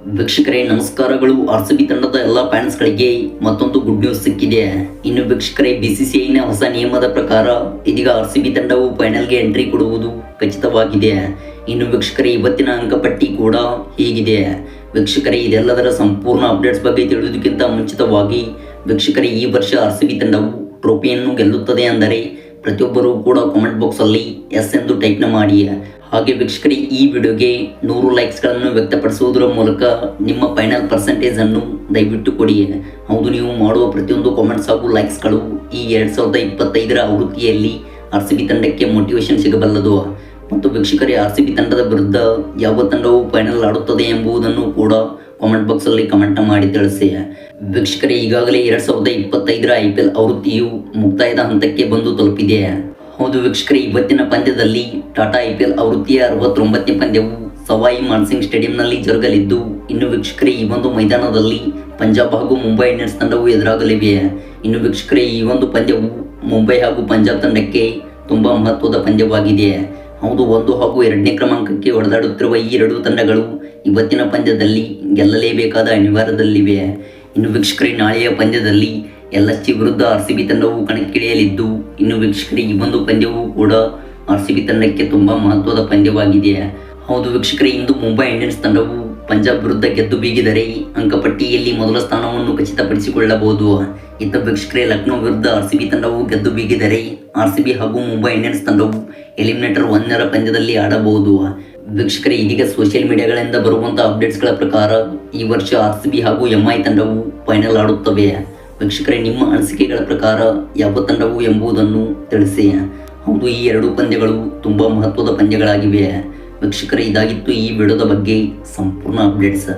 ವೀಕ್ಷಕರೇ, ನಮಸ್ಕಾರಗಳು. R C B ತಂಡದ ಎಲ್ಲ ಫ್ಯಾನ್ಸ್ಗಳಿಗೆ ಮತ್ತೊಂದು ಗುಡ್ ನ್ಯೂಸ್ ಸಿಕ್ಕಿದೆ. ಇನ್ನು ವೀಕ್ಷಕರೇ ಬಿಸಿಸಿಐನ ಹೊಸ ನಿಯಮದ ಪ್ರಕಾರ ಇದೀಗ ಆರ್ ಸಿ ಬಿ ತಂಡವು ಫೈನಲ್ಗೆ ಎಂಟ್ರಿ ಕೊಡುವುದು ಖಚಿತವಾಗಿದೆ. ಇನ್ನು ವೀಕ್ಷಕರೇ, ಇವತ್ತಿನ ಅಂಕಪಟ್ಟಿ ಕೂಡ ಹೀಗಿದೆ. ವೀಕ್ಷಕರೇ, ಇದೆಲ್ಲದರ ಸಂಪೂರ್ಣ ಅಪ್ಡೇಟ್ಸ್ ಬಗ್ಗೆ ತಿಳಿಯೋದಕ್ಕಿಂತ ಮುಂಚಿತವಾಗಿ ವೀಕ್ಷಕರೇ, ಈ ವರ್ಷ ಆರ್ ಸಿ ಬಿ ತಂಡವು ಟ್ರೋಫಿಯನ್ನು ಗೆಲ್ಲುತ್ತದೆ ಅಂದರೆ ಪ್ರತಿಯೊಬ್ಬರೂ ಕೂಡ ಕಾಮೆಂಟ್ ಬಾಕ್ಸಲ್ಲಿ ಎಸ್ ಎಂದು ಟೈಪ್ನ ಮಾಡಿ. ಹಾಗೆ ವೀಕ್ಷಕರಿಗೆ ಈ ವಿಡಿಯೋಗೆ ನೂರು ಲೈಕ್ಸ್ಗಳನ್ನು ವ್ಯಕ್ತಪಡಿಸುವುದರ ಮೂಲಕ ನಿಮ್ಮ ಫೈನಲ್ ಪರ್ಸೆಂಟೇಜನ್ನು ದಯವಿಟ್ಟು ಕೊಡಿ. ಹೌದು, ನೀವು ಮಾಡುವ ಪ್ರತಿಯೊಂದು ಕಾಮೆಂಟ್ಸ್ ಹಾಗೂ ಲೈಕ್ಸ್ಗಳು ಈ ಎರಡು ಸಾವಿರದ ಇಪ್ಪತ್ತೈದರ ಆವೃತ್ತಿಯಲ್ಲಿ ಆರ್ ಸಿ ಬಿ ತಂಡಕ್ಕೆ ಮೋಟಿವೇಶನ್ ಸಿಗಬಲ್ಲದು. ಮತ್ತು ವೀಕ್ಷಕರಿಗೆ ಆರ್ ಸಿ ಬಿ ತಂಡದ ವಿರುದ್ಧ ಯಾವ ತಂಡವು ಫೈನಲ್ ಆಡುತ್ತದೆ ಎಂಬುದನ್ನು ಕೂಡ ಕಾಮೆಂಟ್ ಬಾಕ್ಸಲ್ಲಿ ಕಮೆಂಟ್ ಮಾಡಿ ತಿಳಿಸಿ. ವೀಕ್ಷಕರೇ, ಈಗಾಗಲೇ ಎರಡು ಸಾವಿರದ ಇಪ್ಪತ್ತೈದರ ಐ ಪಿ ಎಲ್ ಆವೃತ್ತಿಯು ಮುಕ್ತಾಯದ ಹಂತಕ್ಕೆ ಬಂದು ತಲುಪಿದೆ. ಹೌದು ವೀಕ್ಷಕರೇ, ಇವತ್ತಿನ ಪಂದ್ಯದಲ್ಲಿ ಟಾಟಾ ಐ ಪಿ ಎಲ್ ಆವೃತ್ತಿಯ ಅರವತ್ತೊಂಬತ್ತನೇ ಪಂದ್ಯವು ಸವಾಯಿ ಮಾನ್ಸಿಂಗ್ ಸ್ಟೇಡಿಯಂನಲ್ಲಿ ಜರುಗಲಿದ್ದು, ಇನ್ನು ವೀಕ್ಷಕರೇ, ಈ ಒಂದು ಮೈದಾನದಲ್ಲಿ ಪಂಜಾಬ್ ಹಾಗೂ ಮುಂಬೈ ಇಂಡಿಯನ್ಸ್ ತಂಡವು ಎದುರಾಗಲಿವೆ. ಇನ್ನು ವೀಕ್ಷಕರೇ, ಈ ಒಂದು ಪಂದ್ಯವು ಮುಂಬೈ ಹಾಗೂ ಪಂಜಾಬ್ ತಂಡಕ್ಕೆ ತುಂಬಾ ಮಹತ್ವದ ಪಂದ್ಯವಾಗಿದೆ. ಹೌದು, ಒಂದು ಹಾಗೂ ಎರಡನೇ ಕ್ರಮಾಂಕಕ್ಕೆ ಹೊಡೆದಾಡುತ್ತಿರುವ ಈ ಎರಡು ತಂಡಗಳು ಇವತ್ತಿನ ಪಂದ್ಯದಲ್ಲಿ ಗೆಲ್ಲಲೇಬೇಕಾದ ಅನಿವಾರ್ಯದಲ್ಲಿವೆ. ಇನ್ನು ವೀಕ್ಷಕರೇ, ನಾಳೆಯ ಪಂದ್ಯದಲ್ಲಿ ಎಲ್ ಎಸ್ ಸಿ ವಿರುದ್ಧ ಆರ್ ಸಿ ಬಿ ತಂಡವು ಕಣಕ್ಕಿಳಿಯಲಿದ್ದು, ಇನ್ನು ವೀಕ್ಷಕರೇ, ಈ ಒಂದು ಪಂದ್ಯವು ಕೂಡ ಆರ್ ಸಿ ಬಿ ತಂಡಕ್ಕೆ ತುಂಬಾ ಮಹತ್ವದ ಪಂದ್ಯವಾಗಿದೆ. ಹೌದು ವೀಕ್ಷಕರೇ, ಇಂದು ಮುಂಬೈ ಇಂಡಿಯನ್ಸ್ ತಂಡವು ಪಂಜಾಬ್ ವಿರುದ್ಧ ಗೆದ್ದು ಬೀಗಿದರೆ ಈ ಅಂಕಪಟ್ಟಿಯಲ್ಲಿ ಮೊದಲ ಸ್ಥಾನವನ್ನು ಖಚಿತಪಡಿಸಿಕೊಳ್ಳಬಹುದು. ಇತ್ತ ವೀಕ್ಷಕರೇ ಲಕ್ನೋ ವಿರುದ್ಧ ಆರ್ ಸಿ ಬಿ ತಂಡವು ಗೆದ್ದು ಬೀಗಿದರೆ ಆರ್ ಸಿ ಬಿ ಹಾಗೂ ಮುಂಬೈ ಇಂಡಿಯನ್ಸ್ ತಂಡವು ಎಲಿಮಿನೇಟರ್ ಒಂದರ ಪಂದ್ಯದಲ್ಲಿ ಆಡಬಹುದು. ವೀಕ್ಷಕರೇ, ಇದೀಗ ಸೋಷಿಯಲ್ ಮೀಡಿಯಾಗಳಿಂದ ಬರುವಂತಹ ಅಪ್ಡೇಟ್ಸ್ಗಳ ಪ್ರಕಾರ ಈ ವರ್ಷ ಆರ್ ಸಿ ಬಿ ಹಾಗೂ ಎಂ ಐ ತಂಡವು ಫೈನಲ್ ಆಡುತ್ತವೆ. ವೀಕ್ಷಕರೇ, ನಿಮ್ಮ ಅನಿಸಿಕೆಗಳ ಪ್ರಕಾರ ಯಾವ ತಂಡವು ಎಂಬುದನ್ನು ತಿಳಿಸಿ. ಹೌದು, ಈ ಎರಡೂ ಪಂದ್ಯಗಳು ತುಂಬ ಮಹತ್ವದ ಪಂದ್ಯಗಳಾಗಿವೆ. ವೀಕ್ಷಕರೇ ಇದಾಗಿತ್ತು ಈ ವಿಡಿಯೋದ ಬಗ್ಗೆ ಸಂಪೂರ್ಣ ಅಪ್ಡೇಟ್ಸ್